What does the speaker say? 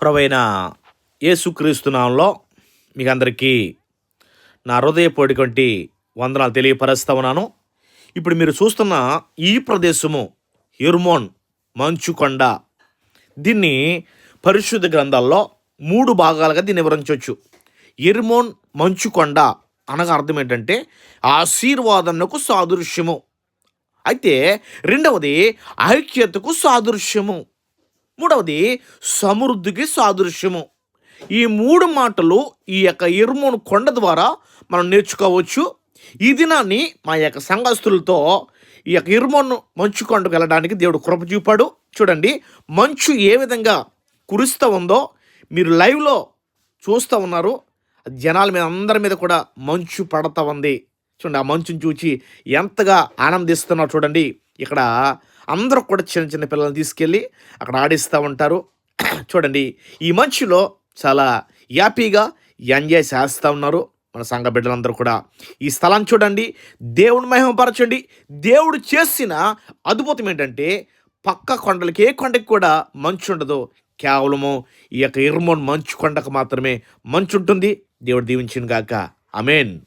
ప్రవైన యేసుక్రీస్తునాంలో మీకు అందరికీ నా హృదయపోటి వందనాలు తెలియపరుస్తా ఉన్నాను. ఇప్పుడు మీరు చూస్తున్న ఈ ప్రదేశము హిర్మోన్ మంచుకొండ. దీన్ని పరిశుద్ధ గ్రంథాల్లో మూడు భాగాలుగా దీన్ని వివరించవచ్చు. ఎర్మోన్ మంచుకొండ అనగా అర్థం ఏంటంటే ఆశీర్వాదంకు సాదృశ్యము. అయితే రెండవది ఐక్యతకు సాదృశ్యము. మూడవది సమృద్ధికి సాదృశ్యము. ఈ మూడు మాటలు ఈ యొక్క ఇరుమును కొండ ద్వారా మనం నేర్చుకోవచ్చు. ఈ దినాన్ని మా యొక్క సంఘస్తులతో ఈ యొక్క ఇరుమోను మంచు కొండకు వెళ్ళడానికి దేవుడు కృప చూపాడు. చూడండి మంచు ఏ విధంగా కురుస్తూ ఉందో మీరు లైవ్లో చూస్తూ ఉన్నారు. జనాల మీద అందరి మీద కూడా మంచు పడతా ఉంది. చూడండి ఆ మంచుని చూచి ఎంతగా ఆనందిస్తున్నారు చూడండి. ఇక్కడ అందరూ కూడా చిన్న చిన్న పిల్లల్ని తీసుకెళ్ళి అక్కడ ఆడిస్తూ ఉంటారు. చూడండి ఈ మంచులో చాలా హ్యాపీగా ఎంజాయ్ చేస్తూ ఉన్నారు మన సంఘ బిడ్డలందరూ కూడా. ఈ స్థలాన్ని చూడండి దేవుని మహిమపరచండి. దేవుడు చేసిన అద్భుతం ఏంటంటే పక్క కొండలకి ఏ కొండకి కూడా మంచు ఉండదు. కేవలము ఈ యొక్క ఇర్మోన్ మంచు కొండకు మాత్రమే మంచు ఉంటుంది. దేవుడు దీవించిన గాక. అమేన్